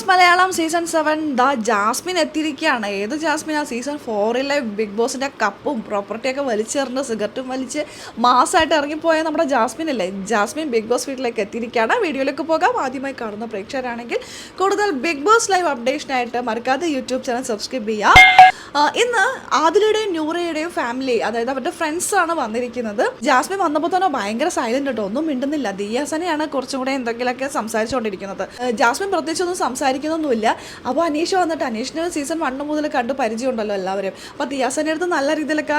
Boss Malayalam season seven the Jasmin എത്തിയിരിക്കുകയാണ്. ഏത് Jasmine ആ സീസൺ ഫോറിലെ ബിഗ് ബോസിന്റെ കപ്പും പ്രോപ്പർട്ടിയൊക്കെ വലിച്ചെറിഞ്ഞ് സിഗരറ്റും വലിച്ച് മാസമായിട്ട് ഇറങ്ങിപ്പോയ നമ്മുടെ ജാസ്മിൻ അല്ലേ? ജാസ്മിൻ ബിഗ് ബോസ് വീട്ടിലേക്ക് എത്തിയിരിക്കുകയാണ്. വീഡിയോയിലേക്ക് പോകാം. ആദ്യമായി കാണുന്ന പ്രേക്ഷകരാണെങ്കിൽ കൂടുതൽ ബിഗ് ബോസ് ലൈവ് അപ്ഡേഷനായിട്ട് മറക്കാതെ യൂട്യൂബ് ചാനൽ സബ്സ്ക്രൈബ് ചെയ്യാം ഇന്ന് ആദിലയുടെയും നൂറയുടെയും ഫാമിലി അതായത് അവരുടെ ഫ്രണ്ട്സാണ് വന്നിരിക്കുന്നത്. ജാസ്മിൻ വന്നപ്പോൾ തന്നെ ഭയങ്കര സൈലന്റ് കേട്ടോ ഒന്നും മിണ്ടുന്നില്ല. ദിയാസനെയാണ് കുറച്ചും കൂടെ എന്തെങ്കിലുമൊക്കെ സംസാരിച്ചുകൊണ്ടിരിക്കുന്നത്. ജാസ്മിൻ പ്രത്യേകിച്ചൊന്നും സംസാരിക്കുന്നൊന്നുമില്ല. അപ്പോൾ അനീഷ് വന്നിട്ട് അനീഷിന് സീസൺ വണ്ണ് മുതൽ കണ്ട് പരിചയമുണ്ടല്ലോ എല്ലാവരും അപ്പോൾ ദിയാസന്റെ അടുത്ത് നല്ല രീതിയിലൊക്കെ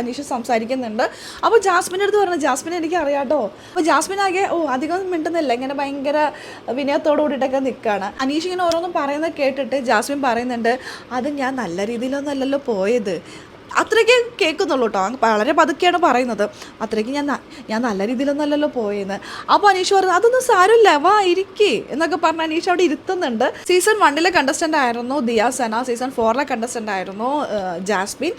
അനീഷ് സംസാരിക്കുന്നുണ്ട്. അപ്പോൾ ജാസ്മിന്റെ അടുത്ത് പറഞ്ഞു ജാസ്മിൻ എനിക്ക് അറിയാട്ടോ അപ്പോൾ ജാസ്മിൻ ആകെ ഓ അധികം മിണ്ടുന്നില്ല. ഇങ്ങനെ ഭയങ്കര വിനയത്തോടു കൂടിയിട്ടൊക്കെ നിൽക്കുകയാണ്. അനീഷ് ഇങ്ങനെ ഓരോന്നും പറയുന്നത് കേട്ടിട്ട് ജാസ്മിൻ പറയുന്നുണ്ട് അത് ഞാൻ നല്ല അല്ലല്ലോ പോയത്. അത്രയ്ക്ക് കേൾക്കുന്നുള്ളൂ കേട്ടോ. വളരെ പതുക്കെയാണ് പറയുന്നത്. അത്രയ്ക്ക് ഞാൻ ഞാൻ നല്ല രീതിയിലൊന്നല്ലല്ലോ പോയെന്ന്. അപ്പോൾ അനീഷ് പറഞ്ഞു അതൊന്നും സാരമില്ല വാ ഇരിക്കേ എന്നൊക്കെ പറഞ്ഞ് അനീഷ് അവിടെ ഇരുത്തുന്നുണ്ട്. സീസൺ വണ്ണിലെ കണ്ടസ്റ്റന്റ് ആയിരുന്നു ദിയ സന സീസൺ ഫോറിലെ കണ്ടസ്റ്റന്റ് ആയിരുന്നു ജാസ്മിൻ.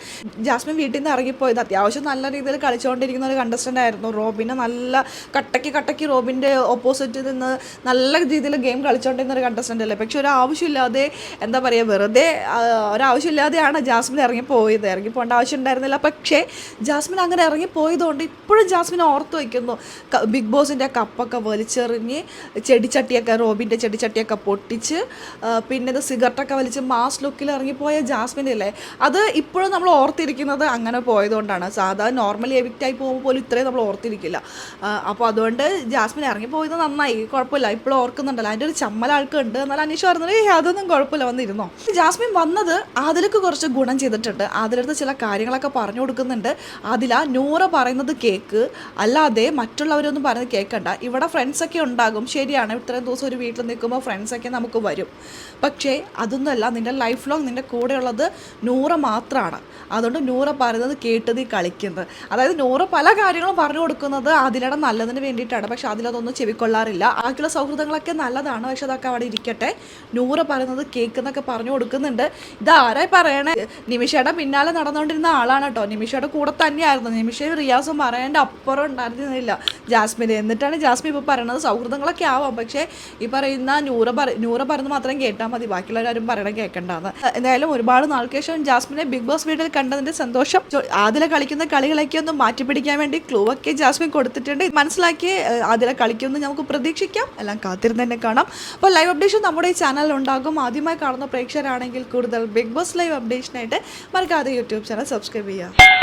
ജാസ്മിൻ വീട്ടിൽ നിന്ന് ഇറങ്ങിപ്പോയത്. അത്യാവശ്യം നല്ല രീതിയിൽ കളിച്ചുകൊണ്ടിരിക്കുന്ന ഒരു കണ്ടസ്റ്റന്റ് ആയിരുന്നു. റോബിനെ നല്ല കട്ടയ്ക്ക് കട്ടയ്ക്ക് റോബിന്റെ ഓപ്പോസിറ്റിൽ നിന്ന് നല്ല രീതിയിൽ ഗെയിം കളിച്ചുകൊണ്ടിരുന്ന ഒരു കണ്ടസ്റ്റന്റ് അല്ലേ? പക്ഷെ ഒരു ആവശ്യമില്ലാതെ എന്താ പറയുക വെറുതെ ഒരു ഒരാവശ്യമില്ലാതെയാണ് ജാസ്മിൻ ഇറങ്ങിപ്പോയത്. ഇറങ്ങിപ്പോകേണ്ട ആവശ്യം ഉണ്ടായിരുന്നില്ല പക്ഷേ ജാസ്മിൻ അങ്ങനെ ഇറങ്ങിപ്പോയതുകൊണ്ട് ഇപ്പോഴും ജാസ്മിൻ ഓർത്ത് വയ്ക്കുന്നു. ബിഗ് ബോസിന്റെ കപ്പൊക്കെ വലിച്ചെറിഞ്ഞ് ചെടിച്ചട്ടിയൊക്കെ റോബിന്റെ ചെടിച്ചട്ടിയൊക്കെ പൊട്ടിച്ച് പിന്നെ സിഗരറ്റൊക്കെ വലിച്ച് മാസ് ലുക്കിൽ ഇറങ്ങിപ്പോയ ജാസ്മിൻ അല്ലേ? അത് ഇപ്പോഴും നമ്മൾ ഓർത്തിരിക്കുന്നത് അങ്ങനെ പോയതുകൊണ്ടാണ്. സാധാരണ നോർമലി എവിക്റ്റായി പോകുമ്പോൾ പോലും ഇത്രയും നമ്മൾ ഓർത്തിരിക്കില്ല. അപ്പോൾ അതുകൊണ്ട് ജാസ്മിൻ ഇറങ്ങിപ്പോയത് നന്നായി. കുഴപ്പമില്ല. ഇപ്പോഴും ഓർക്കുന്നുണ്ടല്ലോ. അതിന്റെ ഒരു ചമ്മൽ ആൾക്കുണ്ട് എന്നാൽ അനീഷ് പറഞ്ഞത് അതൊന്നും കുഴപ്പമില്ല. വന്നിരുന്നോ? ജാസ്മിൻ വന്നത് അതിലേക്ക് കുറച്ച് ഗുണം ചെയ്തിട്ടുണ്ട്. അതിലെടുത്ത് ചില കാര്യങ്ങളൊക്കെ പറഞ്ഞു കൊടുക്കുന്നുണ്ട്. അതിലാ നൂറ പറയുന്നത് കേക്ക്. അല്ലാതെ മറ്റുള്ളവരൊന്നും പറയുന്നത് കേൾക്കണ്ട ഇവിടെ ഫ്രണ്ട്സൊക്കെ ഉണ്ടാകും. ശരിയാണ്. ഇത്രയും ദിവസം ഒരു വീട്ടിൽ നിൽക്കുമ്പോൾ ഫ്രണ്ട്സൊക്കെ നമുക്ക് വരും. പക്ഷേ അതൊന്നുമല്ല. നിന്റെ ലൈഫ് ലോങ് നിന്റെ കൂടെയുള്ളത് നൂറ മാത്രമാണ് അതുകൊണ്ട് നൂറ പറയുന്നത് കേട്ട് നീ കളിക്കുന്നത്. അതായത് നൂറ പല കാര്യങ്ങളും പറഞ്ഞു കൊടുക്കുന്നത് അതിലടെ നല്ലതിന് വേണ്ടിയിട്ടാണ്. പക്ഷെ അതിലതൊന്നും ചെവിക്കൊള്ളാറില്ല. ബാക്കിയുള്ള സൗഹൃദങ്ങളൊക്കെ നല്ലതാണ്. പക്ഷെ അതൊക്കെ അവിടെ ഇരിക്കട്ടെ. നൂറ പറയുന്നത് കേൾക്കുന്നൊക്കെ പറഞ്ഞു കൊടുക്കുന്നുണ്ട്. ഇതാരായി പറയണേ? നിമിഷയുടെ പിന്നാലെ നടന്നുകൊണ്ടിരുന്ന ആളാണ് കേട്ടോ. നിമിഷയുടെ കൂടെ തന്നെയായിരുന്നു. നിമിഷയും റിയാസും പറയേണ്ട അപ്പുറം ഉണ്ടായിരുന്നില്ല. ജാസ്മിൻ എന്നിട്ടാണ് ജാസ്മിൻ ഇപ്പോൾ പറയുന്നത് സൗഹൃദങ്ങളൊക്കെ ആവാം. പക്ഷേ ഈ പറയുന്ന നൂറ പറ നൂറ പറയുന്നത് മാത്രം കേട്ടാൽ മതി. ബാക്കിയുള്ളവരും പറയണം കേൾക്കണ്ടെന്ന് എന്തായാലും ഒരുപാട് നാൾക്ക് ശേഷം ജാസ്മിനെ ബിഗ് ബോസ് വീട്ടിൽ കണ്ടതിന്റെ സന്തോഷം. ആദില കളിക്കുന്ന കളികളൊക്കെ ഒന്ന് മാറ്റി പിടിക്കാൻ വേണ്ടി ക്ലൂ ഒക്കെ ജാസ്മിൻ കൊടുത്തിട്ടുണ്ട്. മനസ്സിലാക്കി ആദില കളിക്കുമെന്ന് നമുക്ക് പ്രതീക്ഷിക്കാം. എല്ലാം കാത്തിരുന്ന് തന്നെ കാണാം. അപ്പോൾ ലൈവ് അപ്ഡേഷൻ നമ്മുടെ ഈ ചാനലിൽ ഉണ്ടാകും. ആദ്യമായി കാണുന്ന പ്രേക്ഷകരാണെങ്കിൽ കൂടുതൽ ബിഗ് ബോസ് ലൈവ് അപ്ഡേഷനായിട്ട് മറക്കാതെ യൂട്യൂബ് ചാനൽ സബ്സ്ക്രൈബ് ചെയ്യുക